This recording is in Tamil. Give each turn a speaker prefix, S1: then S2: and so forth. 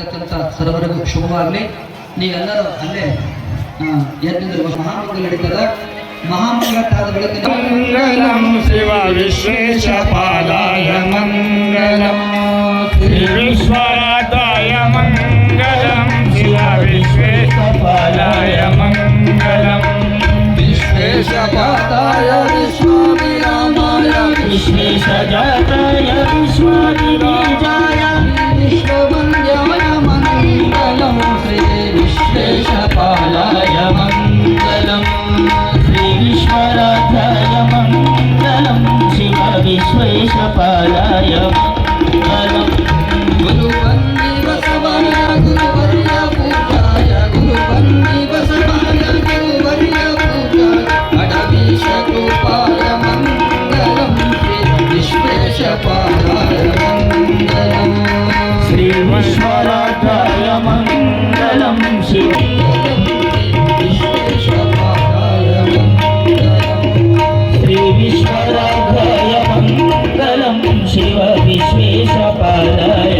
S1: ಇರ್ತಕ್ಕಂಥ ಸರ್ವರಿಗೂ ಶುಭವಾಗಲಿ. ನೀವೆಲ್ಲರೂ ಅಲ್ಲೇ ಎದ್ದಿದ್ರು ಮಹಾಮಂಗಲ ನಡೀತದ. மங்களம் சிவ விஸ்வேஷபாதாய மங்களம்
S2: விஸ்வநாதாய மங்களம் சிவ விஸ்வேஷபாதாய மங்களம்
S1: விஸ்வேஷபாதாய விஸ்வாமிராமாய
S2: விஸ்வேஷஜாதாய விஸ்வாமிராம విశ్వేశపాలాయ শেষ পালায়